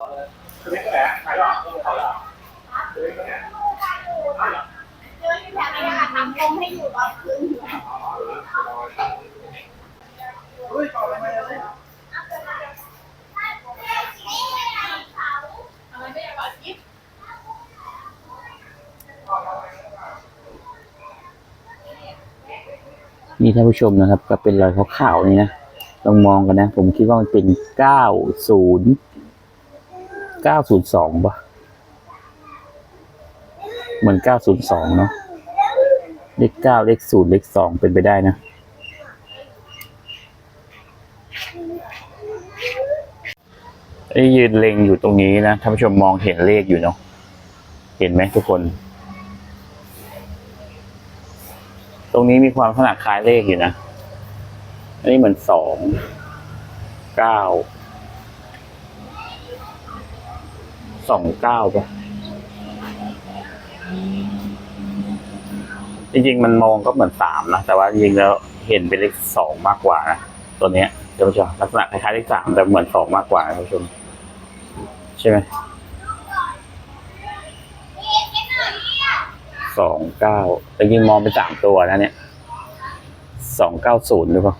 นี่ท่านผู้ชมนะครับ ก็เป็นรอยขาวๆนี่นะลองมองกันนะ ผมคิดว่ามันเป็นเก้าศูนย์ ก้าศูนย์สองปะเหมือนเก้าศูนย์สองเนาะเลขเก้าเลขศูนย์เลขสองเป็นไปได้นะ ไอ้ยืนเล็งอยู่ตรงนี้นะท่านผู้ชมมองเห็นเลขอยู่เนาะเห็นไหมทุกคน ตรงนี้มีความขนาดคล้ายเลขอยู่นะ อันนี้เหมือนสองเก้า สองเก้าปะจริงๆ มันมองก็เหมือนสามนะ แต่ว่าจริงๆแล้วเห็นเป็นเลขสองมากกว่านะ ตัวเนี้ยท่านผู้ชมลักษณะคล้ายๆเลขสามแต่เหมือนสองมากกว่าท่านผู้ชม ใช่ไหมสองเก้าแต่ยิงมองเป็นสามตัวนะเนี่ยสองเก้าศูนย์หรือเปล่า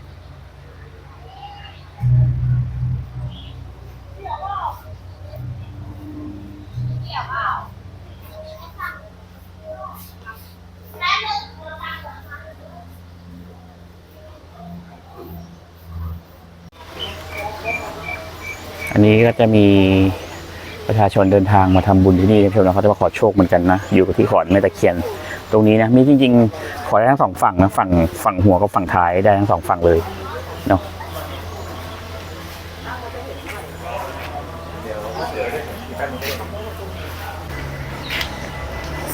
อันนี้ก็จะมีประชาชนเดินทางมาทำบุญที่นี่ท่านผู้ชมนะเขาจะมาขอโชคเหมือนกันนะอยู่กับที่ขอนแม่ตะเคียน ตรงนี้นะมีจริง ๆ ขอได้ทั้งสองฝั่งนะฝั่งฝั่งหัวกับฝั่งท้ายได้ทั้งสองฝั่งเลยเนาะ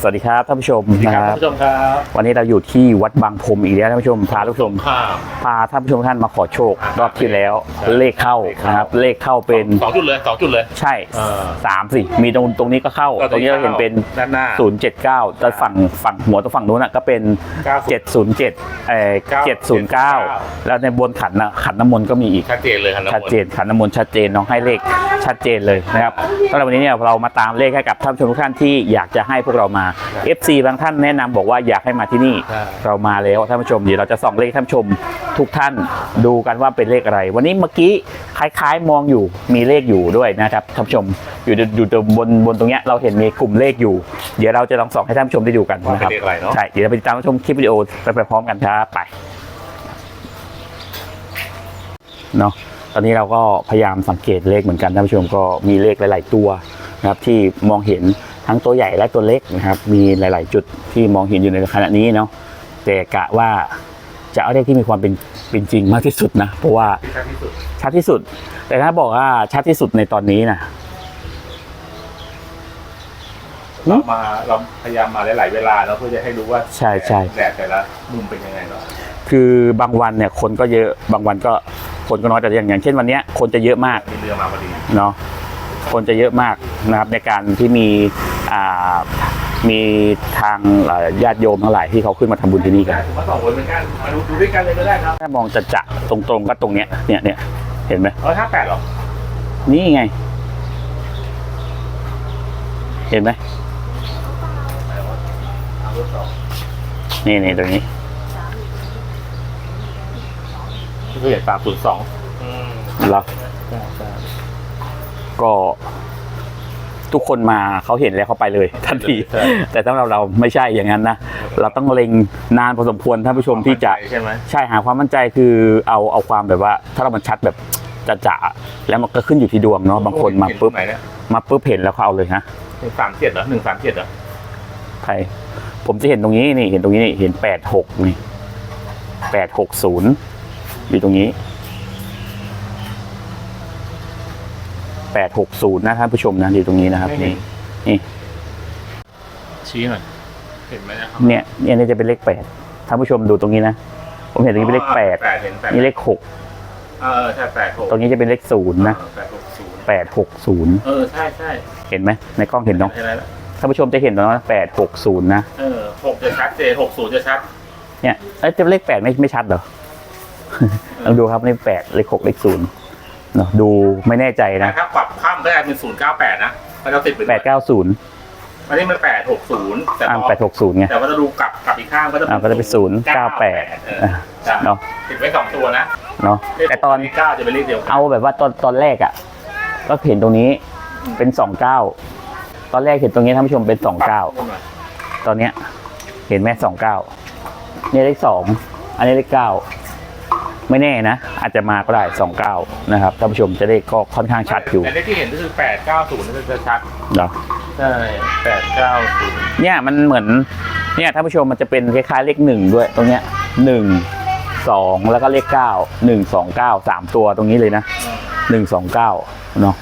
วัสดีครับท่านผู้ชมสวัสดีนะคครัรับบท่านผู้ชมครับ วันนี้เราอยู่ที่วัดบางพรมอีกแล้วท่านผู้ชมพาท่านผู้ชมข้าวพาท่านผู้ชมท่านมาขอโชคอ่ารอบที่แล้วใช่เลขเข้าเลขเข้านนะครับเลขเข้าเป็นสองจุดเลยสองจุดเลยใช่เออสามสิมีตรงตรงนี้ก็เข้าก็ตรงนี้เราเห็นเป็นด้านหน้าศูนย์เจ็ดเก้าแต่ฝั่งฝั่งหัวตรงฝั่งนู้นน่ะก็เป็น90เจ็ดศูนย์เจ็ดเอ่อเจ็ดศูนย์เก้า709แล้วในบนขันน่ะขันน้ำมนต์ก็มีอีกชัดเจนเลยครับชัดเจนขันน้ำมนต์ชัดเจนน้องให้เลขชัดเจนเลยนะครับสำหรับวันนี้เนี่ยเรามาตามเลขให้กับท่านผู้ชมทุกท่านที่อยากจะให้พวกเรามา FC บางท่านแนะนำบอกว่าอยากให้มาที่นี่ใช่เรามาแล้วท่านผู้ชมเดี๋ยวเราจะส่องเลขท่านผู้ชมทุกท่านดูกันว่าเป็นเลขอะไร วันนี้เมื่อกี้คล้ายๆมองอยู่มีเลขอยู่ด้วยนะครับท่านผู้ชมอยู่อยู่ตรงบนบนตรงเนี้ยเราเห็นมีกลุ่มเลขอยู่ เดี๋ยวเราจะลองส่องให้ท่านผู้ชมได้ดูกันว่านะเป็ครับนเลขอะไรเนาะใช่เดี๋ยวเราไปติดตามชมคลิปวิดีโอไปพร้อมกันครับไปเนาะตอนนี้เราก็พยายามสังเกตเลขเหมือนกันท่านผู้ชมก็มีเลขหลาย ๆ ตัวนะครับที่มองเห็น ทั้งตัวใหญ่และตัวเล็กนะครับ มีหลาย ๆ จุดที่มองเห็นอยู่ในขณะนี้เนาะแต่กะว่าจะเอาเลขที่มีความเป็นเป็นจริงมากที่สุดนะ เพราะว่าชัดที่สุดชัดที่สุด แต่ถ้าบอกว่าชัดที่สุดในตอนนี้นะเรามาเราพยายามมาหลาย ๆ เวลาแล้วเพื่อจะให้รู้ว่าใช่ใช่แดดแต่ละมุมเป็นยังไงเนาะคือบางวันเนี่ยคนก็เยอะบางวันก็คนก็น้อยแต่อย่างอย่างเช่นวันเนี้ยคนจะเยอะมากมีเรือมาพอดีเนาะ คนจะเยอะมากนะครับในการที่มีอ่ามีทางเอ่อญาติโยมทั้งหลายที่เขาขึ้นมาทำบุญที่นี่กันผมมาสองคนเหมือนกันมาดูดูด้วยกันเลยก็ได้ครับถ้ามองจะจะตรงๆก็ตรงเนี้ยเนี่ยเนี่ยเห็นไหมเออห้าแปดหรอ นี่ไง เห็นไหมเอารถสองนี่นี่ตรงนี้ที่เขาเห็นสามศูนย์สองอืมเหรอใช่ใช่ ก็ทุกคนมาเขาเห็นแล้วเขาไปเลยทันที ใช่ แต่ถ้าเราเราไม่ใช่อย่างนั้นนะ เราต้องเล็งนานพอสมควรท่านผู้ชมที่จะ ใช่ไหม ใช่หาความมั่นใจคือเอาเอาความแบบว่า ถ้าเรามันชัดแบบจะจะๆแล้วมันก็ขึ้นอยู่ที่ดวงเนาะบางคนมาปุ๊บไหนเนี่ยมาปุ๊บเห็นแล้วเขาเอาเลยฮะหนึ่งสามเจ็ดเหรอหนึ่งสามเจ็ดเหรอใครผมจะเห็นตรงนี้นี่เห็นตรงนี้นี่เห็นแปดหกนี่แปดหกศูนย์อยู่ตรงนี้ แปดหกศูนย์นะท่านผู้ชมนะอยู่ตรงนี้นะครับ นี่ นี่ ชี้หน่อยเห็นไหมนะครับเนี่ยเนี่ยเนี่ยจะเป็นเลขแปดท่านผู้ชมดูตรงนี้นะ ผมเห็นตรงนี้เป็นเลขแปดแปดเห็นแปดนี่เลขหกเออใช่แปดหกตรงนี้จะเป็นเลขศูนย์นะแปดหกศูนย์แปดหกศูนย์เออใช่ใช่เห็นไหมในกล้องเห็นเนาะเห็นอะไรแล้วท่านผู้ชมจะเห็นตรงนั้นแปดหกศูนย์นะเออหกจะชัดเจนหกศูนย์จะชัด เนี่ยเอ้ยจะเลขแปดไม่ไม่ชัดเหรอลองดูครับเลขแปดเลขหกเลขศูนย์ เนาะดูไม่แน่ใจแต่นะถ้าปรับข้ามก็ได้เป็นศูนย์เก้าแปดนะมันจะติดเป็นแปดเก้าศูนย์อันนี้มันแปดหกศูนย์แต่อ่าพอแปดหกศูนย์ไงแต่ว่าจะดูกลับกลับอีกข้างก็จะอ่าก็จะเป็นศูนย์เก้าแปดเออใช่เนาะติดไว้สองตัวนะเนาะแต่ตอนเลขเก้าจะเป็นเลขเดียวกันเอาแบบว่าตอนตอนแรกอะ่ะก็เห็นตรงนี้เป็นสองเก้าตอนแรกเห็นตรงนี้ท่านผู้ชมเป็นสองเก้าตอนเนี้ยเห็นไหมสองเก้าเนี่ยเลขสองอันนี้เลขเก้า ไม่แน่นะ อาจจะมาก็ได้สองเก้านะครับท่านผู้ชมจะได้ก็ค่อนข้างชัดอยู่แต่เลขที่เห็นก็คือแปดเก้าศูนย์นี่จะชัดเนาะใช่แปดเก้าศูนย์เนี่ยมันเหมือนเนี่ยท่านผู้ชมมันจะเป็นคล้ายๆเลขหนึ่งด้วยตรงเนี้ยหนึ่งสองแล้วก็เลขเก้าหนึ่งสองเก้าสามตัวตรงนี้เลยนะหนึ่งสองเก้าเนาะ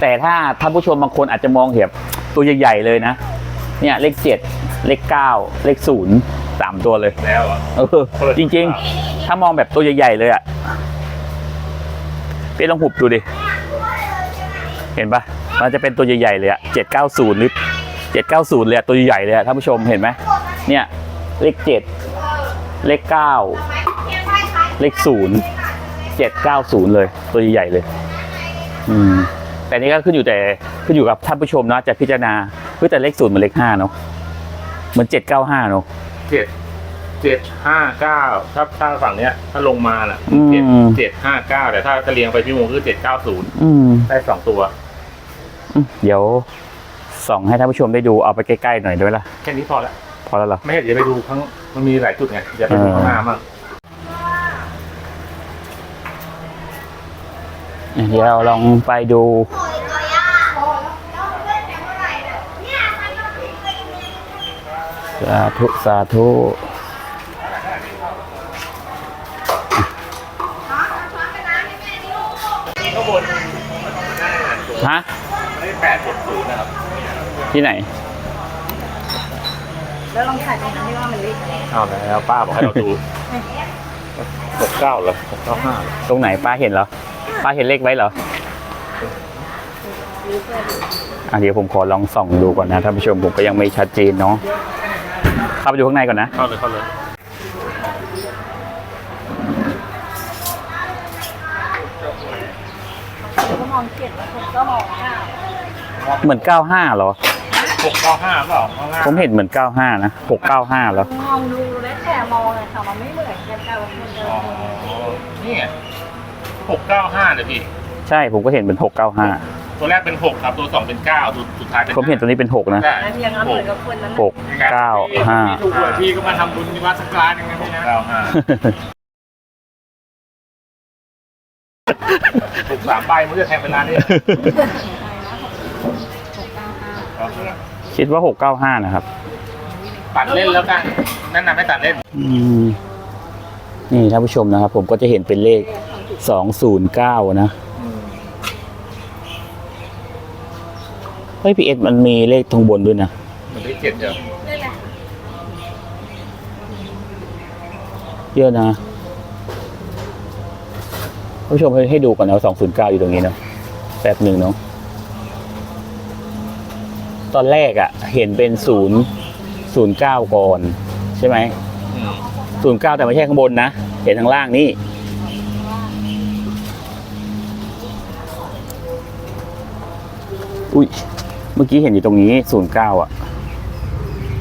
แต่ถ้าท่านผู้ชมบางคนอาจจะมองเห็นตัวใหญ่ๆเลยนะ เนี่ยเลขเจ็ดเลขเก้าเลขศูนย์ สามตัวเลยแล้วอะเออจริง ๆ ถ้ามองแบบตัวใหญ่ๆเลยอะพี่ลองหุบดูดิ เห็นปะมันจะเป็นตัวใหญ่ๆเลยอะเจ็ดเก้าศูนย์หรือเจ็ดเก้าศูนย์เลยอะตัวใหญ่ๆเลยอะท่านผู้ชมเห็นไหมเนี่ย เลขเจ็ดเลขเก้าเลขศูนย์เจ็ดเก้าศูนย์เลย ตัวใหญ่ๆเลย อืม แต่นี่ก็ขึ้นอยู่แต่ขึ้นอยู่กับท่านผู้ชมนะจะพิจารณาเพื่อแต่เลขศูนย์เหมือนเลขห้าเนาะเหมือนเจ็ดเก้าห้าเนาะ เจ็ดเจ็ดห้าเก้าถ้าถ้าฝั่งเนี้ย ถ้าลงมาน่ะอืม เจ็ดเจ็ดห้าเก้าแต่ถ้าถ้าเรียงไปพี่โมงคือเจ็ดเก้าศูนย์อืม ได้สองตัวอืมเดี๋ยวส่องให้ท่านผู้ชมได้ดูเอาไปใกล้ๆหน่อยด้วยล่ะ แค่นี้พอละพอแล้วเหรอ ไม่ให้เดี๋ยวไปดูข้างมันมีหลายจุดไงเดี๋ยวไปดูข้างหน้ามั่งเดี๋ยวเราลองไปดู สาธุ สาธุข้างบนฮะได้แปดหกศูนย์นะครับ ที่ไหน แล้วลองถ่ายตรงนั้นที่ว่ามันเลขอะไรเอาแล้วป้าบอกให้เราดูหกเก้าเหรอหกเก้าห้าตรงไหนป้าเห็นเหรอ ป้าเห็นเลขไว้เหรออะเดี๋ยวผมขอลองส่องดูก่อนนะท่านผู้ชมผมก็ยังไม่ชัดเจนเนาะ เข้าไปดูข้างในก่อนนะ เข้าเลยเข้าเลย ก็มองเจ็ดแล้วคนก็มองเก้าเหมือน 95เหรอ หกเก้าห้าเปล่าข้างล่างผมเห็นเหมือน 95 นะ 695เหรอ มองดูแล้วแต่มองเลยค่ะมันไม่เหมือนกันแต่ว่ามันจะอ๋อนี่ไงหกเก้าห้าเลยพี่ ใช่ผมก็เห็นเป็น 695 ตัวแรกเป็นหกครับ ตัวสองเป็นเก้าตัวสุดท้ายเป็นผมเห็นตัวนี้เป็น6นะใช่แล้วยังเอาเหมือนกับคนนั้นหกเก้าห้าพี่ถูกหวยพี่ก็มาทำบุญที่วัดสักร้านหนึงนะพี่นะเก้าห้าถูกสามใบมันจะแทงเป็นร้านนี้คิดว่า695นะครับ ตัดเล่นแล้วกันนั่นน่ะไม่ตัดเล่นอืมนี่ท่านผู้ชมนะครับ ผมก็จะเห็นเป็นเลข209นะ เฮ้ยพีเอสมันมีเลขทางบนด้วยนะมันได้เจ็ดเดียวนี่แหละเยอะนะท่านผู้ชมให้ให้ดูก่อนนะ209อยู่ตรงนี้เนาะแป๊บหนึ่งเนาะตอนแรกอะ่ะ เห็นเป็น0 09ก่อน ใช่ไหมอืมศูนย์เก้าแต่ไม่ใช่ข้างบนนะ เห็นข้างล่างนี่อุ้ย เมื่อกี้เห็นอยู่ตรงนี้ศูนย์เก้าอะ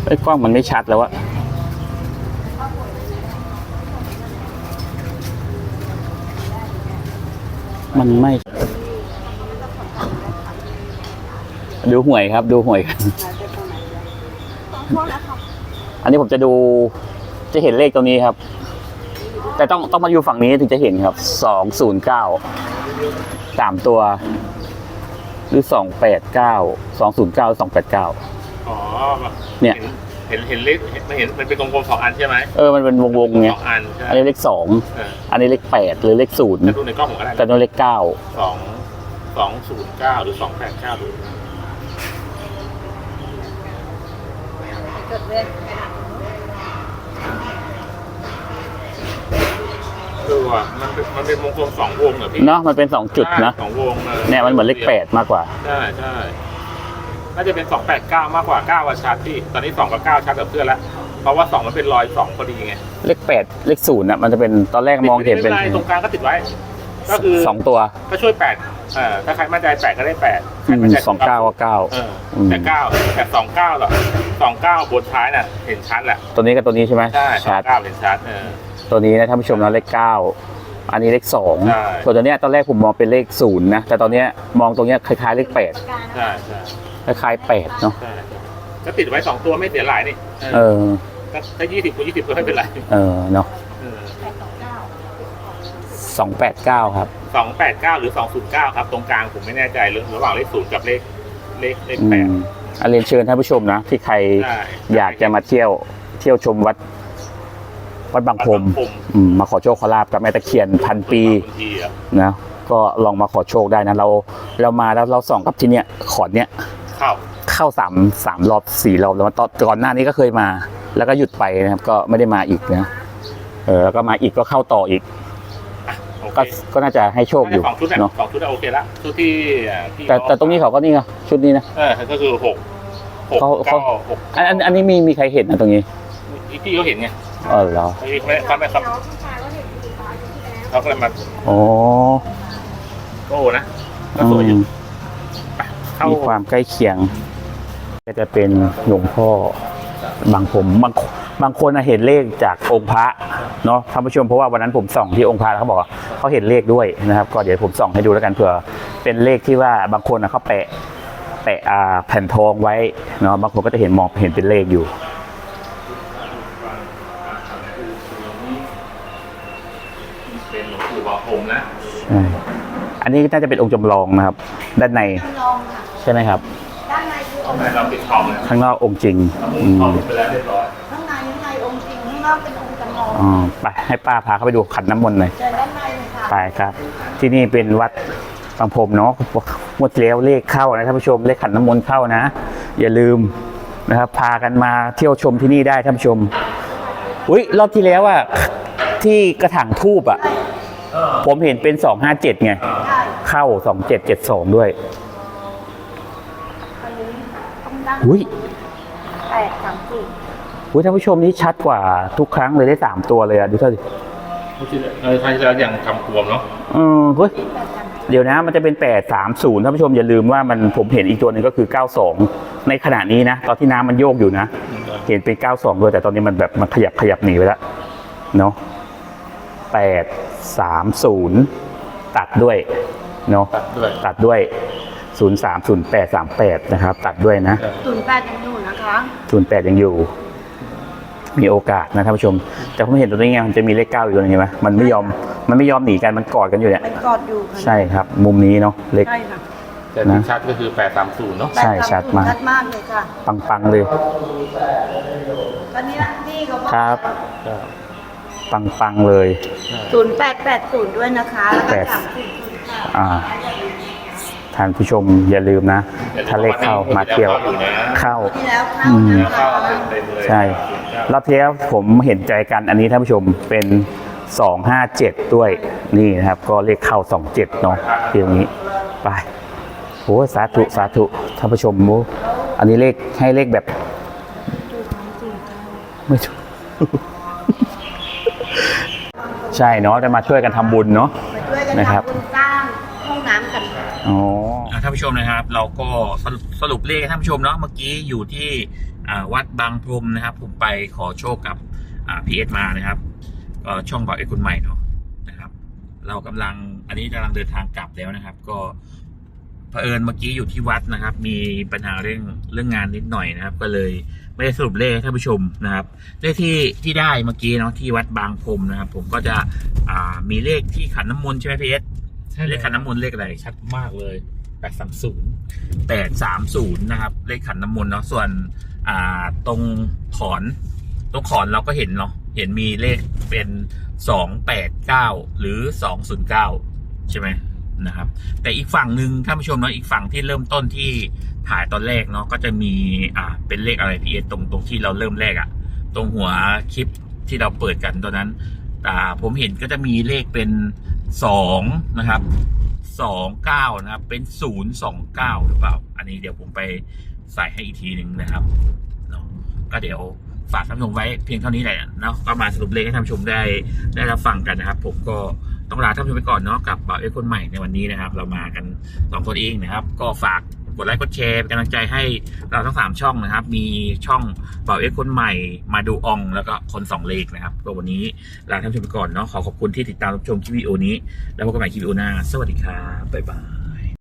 ไอ้กล้องมันไม่ชัดแล้วอะมันไม่ ดูหวยครับ ดูหวยกันอันนี้ผมจะดูจะเห็นเลขตรงนี้ครับ แต่ต้องต้องมาอยู่ฝั่งนี้ถึงจะเห็นครับสองศูนย์เก้าสามตัว หรือสองแปดเก้าสองศูนย์เก้าสองแปดเก้าอ๋อเนี่ย เห็นเห็นเลขเห็นมันเห็นมันเป็นกลมๆสองอันใช่ไหมเออมันเป็นวงวงๆไงสองอันใช่อันนี้เลขสองเอออันนี้เลขแปดหรือเลขศูนย์จะดูในกล้องผมก็ได้แต่ตัวเลขเก้าสองสองศูนย์เก้าหรือสองแปดเก้าดูจดเลย คือว่ามันเป็นมันเป็นวงกลมสองวงเหรอพี่เนาะมันเป็นสองจุดนะใช่สองวงออเนี่ยมันเหมือนเลขแปดมากกว่า ใช่ใช่น่าจะเป็นสองแปดเก้ามากกว่าเก้าอะชัดพี่ตอนนี้สองกับเก้าชัดกับเพื่อนแล้วเพราะว่าสองมันเป็นรอยสองพอดีไงเลขแปดเลขศูนย์อะมันจะเป็นตอนแรกมองเห็นเป็นติดไว้ไม่ไรตรงกลางก็ติดไว้ ก็คือสองตัวก็ช่วยแปดเออถ้าใครมั่นใจแปดก็ได้แปดใครอืมมั่นใจสองเก้าก็เก้าเออมแต่เก้าแต่สองเก้าหรอสองเก้าบนท้ายน่ะ เห็นชัดแหละตัวนี้กับตัวนี้ใช่ไหมใช่สอชังดเก้าเห็นชัดเออ ตัวนี้นะท่านผู้ชมนะเลขเก้าอันนี้เลขสองใช่ ส่วนตัวเนี้ยตอนแรกผมมองเป็นเลขศูนย์นะแต่ตอนเนี้ยมองตรงเนี้ยคล้ายๆเลขแปดใช่ใช่คล้ายๆแปดเนาะใช่ก็ติดไว้สองตัวไม่เสียหลายนี่เออก็ถ้ายี่สิบคูณยี่สิบก็ไม่เป็นไรเออเนาะเออสองแปดเก้าครับ สองแปดเก้าหรือสองศูนย์เก้าครับ ตรงกลางผมไม่แน่ใจเรื่องระหว่างเลขศูนย์กับเลขเลขเลขอืแปดมอันเรียนเชิญท่านผู้ชมนะ ที่ใครใช่อยากจะมาเที่ยวเที่ยวชมวัด วัดบางพรมมอืมมาขอโชคขอลาบกับแม่ตะเคียนพันปีนะก็ลองมาขอโชคได้นะเราเรามาแล้วเราส่องกับที่เนี้ยขอนเนี้ยเข้าเข้าสามสามรอบสี่รอบแล้วตอนก่อนหน้านี้ก็เคยมา แล้วก็หยุดไปนะครับ ก็ไม่ได้มาอีกนะเออแล้วก็มาอีกก็เข้าต่ออีกก็ก็น่าจะให้โชคอยู่สองชุดเนาะสองชุดโอเคละชุดที่แต่แต่ตรงนี้เขาก็นี่ไงชุดนี้นะเออก็คือหกหกเขาเขาเก้าหกอันอันนี้มีมีใครเห็นนะตรงนี้อีพี่เขาเห็นไง ออเหรอพี่เขาไม่เขาไม่ครับน้องผู้ชายก็เห็นอยู่ตอนที่แล้วเขาก็เลยมาโอ้โอ้นะก็สวยอยู่ไปเข้ามีความใกล้เคียง ก็จะเป็นหลวงพ่อบางผมบางบางคนน่ะเห็นเลขจากองค์พระเนาะท่านผู้ชมเพราะว่าวันนั้นผมส่องที่องค์พระแล้วเขาบอกว่าเขาเห็นเลขด้วยนะครับ ก็เดี๋ยวผมส่องให้ดูแล้วกันเผื่อเป็นเลขที่ว่าบางคนน่ะเขาแปะแปะอ่าแผ่นทองไว้เนาะบางคนก็จะเห็นมองเห็นเป็นเลขอยู่ เป็นหลวงปู่บาพรมนะ ใช่ อันนี้น่าจะเป็นองค์จำลองนะครับ ด้านในจำลองค่ะใช่ไหมครับ ด้านในคือองค์เราปิดทองเลยข้างนอกองค์จริงทอืองมไปแล้วเรียบร้อยข้างในข้างในองค์จริงข้างนอกเป็นองค์จำลองอ๋อไปให้ป้าพาเข้าไปดูขันน้ำมนต์หน่อย เจอด้านในเลยค่ะ ไปครับ ที่นี่เป็นวัดบางพรมเนาะงวดที่แล้วเลขเข้านะท่านผู้ชมเลขขันน้ำมนต์เข้านะ อย่าลืมนะครับ พากันมาเที่ยวชมที่นี่ได้ท่านผู้ชม อุ้ยรอบที่แล้วอะที่กระถางทูบอะ ผมเห็นเป็นสองห้าเจ็ดไงใช่เข้าสองเจ็ดเจ็ดสองด้วยอันนี้ต้องตั้งอุ้ยแปดสามสี่อุ้ยท่านผู้ชมนี่ชัดกว่าทุกครั้งเลยได้สามตัวเลยอะดูเท่าดิไม่ใช่เออครั้งที่แล้วยังทำกวมเนาะเออเฮ้ยแปดสามสี่เดี๋ยวนะมันจะเป็น8 3 0ท่านผู้ชมอย่าลืมว่ามันผมเห็นอีกตัวหนึ่งก็คือ92ในขณะนี้นะ ตอนที่น้ำมันโยกอยู่นะ เห็นเป็น92ด้วยแต่ตอนนี้มันแบบมันขยับขยับหนีไปแล้วเนาะ8 3 0 ตัดด้วยเนาะตัดด้วยตัดด้วย 0 3 0 8 3 8 นะครับ ตัดด้วยนะศูนย์แปดยังอยู่นะคะ 08ยังอยู่ มีโอกาสนะท่านผู้ชม แต่ผมเห็นตัวนี้ไงมันจะมีเลขเก้าอยู่ตรงนี้เห็นไหมมันไม่ยอมมันไม่ยอมหนีกันมันกอดกันอยู่เนี่ยเป็นกอดอยู่ค่ะใช่ครับ มุมนี้เนาะเลข ใช่ค่ะแต่ที่ชัดก็คือแปดสามศูนย์เนาะ ใช่ชัดมาก ชัดมากเลยค่ะ ปังๆเลย ตอนนี้นะพี่เขาบอก ครับ ปังๆเลย ศูนย์แปดแปดศูนย์ด้วยนะคะแล้วแปก็ดสามศูนย์ศูนย์ค่ะ อ่าท่านผู้ชมอย่าลืมนะ ถ้าเลขเข้ามาเที่ยวเข้า ที่แล้วเข้าอืมนะเข้าคะเต็มๆเลยใช่ รอบที่แล้วผมเห็นใจกันอันนี้ท่านผู้ชมเป็น 257 ด้วยนี่นะครับ ก็เลขเข้า 27 เนาะที่ตรงนี้ไปโอ้สาธุ สาธุท่านผู้ชมโอ้อันนี้เลขให้เลขแบบ ไม่ถูก ใช่เนาะจะมาช่วยกันทำบุญเนาะ มาช่วยกันนะครับ ทำบุญสร้างห้องน้ำกัน อ๋อท่านผู้ชมนะครับ เราก็สรุปสรุปเลขให้ท่านผู้ชมเนาะเมื่อกี้อยู่ที่อ่าวัดบางพรมนะครับ ผมไปขอโชคกับพีเอสมานะครับก็ช่องบอกไอ้คุณใหม่เนาะนะครับ เรากำลังอันนี้กำลังเดินทางกลับแล้วนะครับ ก็เผอิญเมื่อกี้อยู่ที่วัดนะครับ มีปัญหาเรื่องเรื่องงานนิดหน่อยนะครับ ก็เลย ไม่ได้สรุปเลขให้ท่านผู้ชมนะครับ เลขที่ที่ได้เมื่อกี้เนาะที่วัดบางพรมนะครับ ผมก็จะอ่ามีเลขที่ขันน้ำมนต์ใช่ไหมพีเอสเลขขันน้ำมนต์เลขอะไรชัดมากเลยแปดสามศูนย์แปดสามศูนย์นะครับ เลขขันน้ำมนต์เนาะส่วนอ่าตรงขอน ตรงขอนเราก็เห็นเนาะเห็นมีเลขเป็นสองแปดเก้าหรือสองศูนย์เก้าใช่ไหม นะครับ แต่อีกฝั่งหนึ่งท่านผู้ชมเนาะอีกฝั่งที่เริ่มต้นที่ถ่ายตอนแรกเนาะก็จะมีอ่าเป็นเลขอะไรพีเอตรงตรงที่เราเริ่มแรกอะตรงหัวคลิปที่เราเปิดกันตอนนั้นอ่าผมเห็นก็จะมีเลขเป็นสองนะครับสองเก้านะครับ เป็นศูนย์สองเก้าหรือเปล่า อันนี้เดี๋ยวผมไปใส่ให้อีกทีหนึ่งนะครับเนาะก็เดี๋ยวฝากท่านผู้ชมไว้เพียงเท่านี้แหละเนาะก็มาสรุปเลขให้ท่านผู้ชมได้ได้รับฟังกันนะครับ ผมก็ ต้องลาท่านผู้ชมไปก่อนเนาะกับบ่าวเอ็กซ์คนใหม่ในวันนี้นะครับ เรามากันสองคนเองนะครับ ก็ฝากกดไลค์กดแชร์เป็นกำลังใจให้เราทั้งสามช่องนะครับ มีช่องบ่าวเอ็กซ์คนใหม่มาดูอองแล้วก็คนสองเลขนะครับก็วันนี้ลาท่านผู้ชมไปก่อนเนาะขอขอบคุณที่ติดตามรับชมคลิปวิดีโอนี้ แล้วพบกันใหม่คลิปวิดีโอหน้า สวัสดีครับบ๊ายบาย